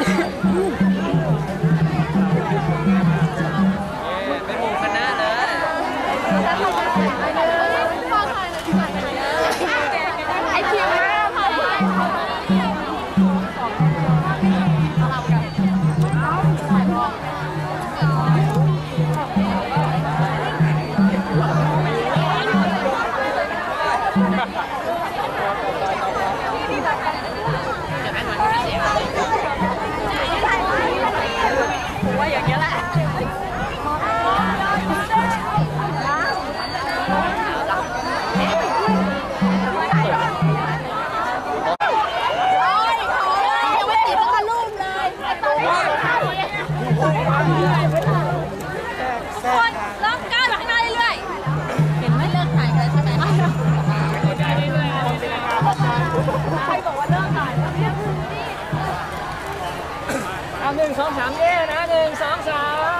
Ooh. หนึ่งสองสามเย่นะหนึ่งสองสาม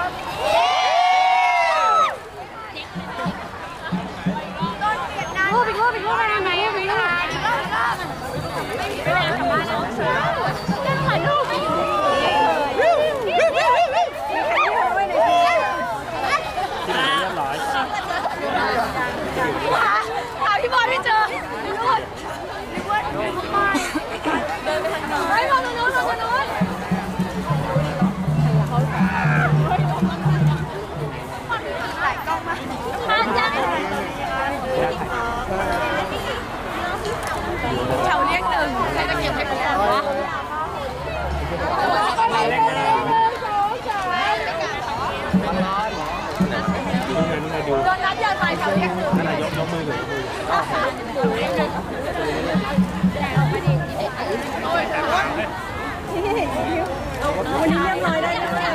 าใส่แถวเรียกหนึ่งนายกยกมือเลยวันนี้เรียบร้อยได้เลย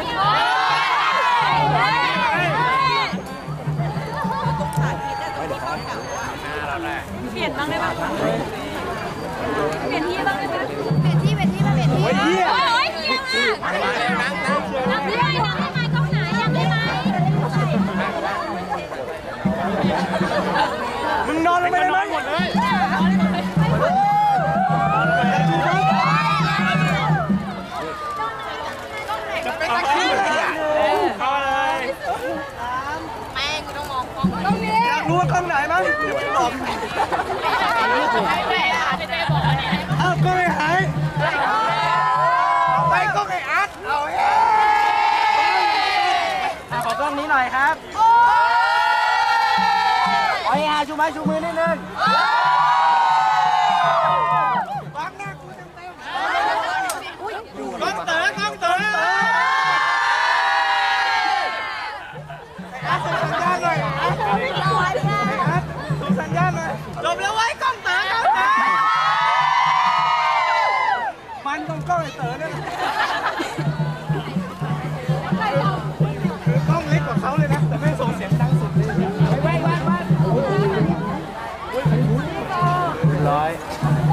เปลี่ยนบ้างได้บ้างเปลี่ยนที่บ้างได้ไหมเปลี่ยนที่เปลี่ยนที่มาเปลี่ยนที่โอ้ยเฮียมาก องมองกล้องตรงนี้อยากรู้ว่ากล้องไหนมั้งเดี๋ยวไปบอกแม่อาจจะได้บอกเนี่ยอ้าวกล้องไอ้หายไปกล้องไอ้อาร์ตเอาเฮ้ขอกล้องนี้หน่อยครับขอให้หาชูไม้ชูมือนิดนึง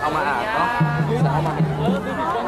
เอามาอาบเนาะเอามา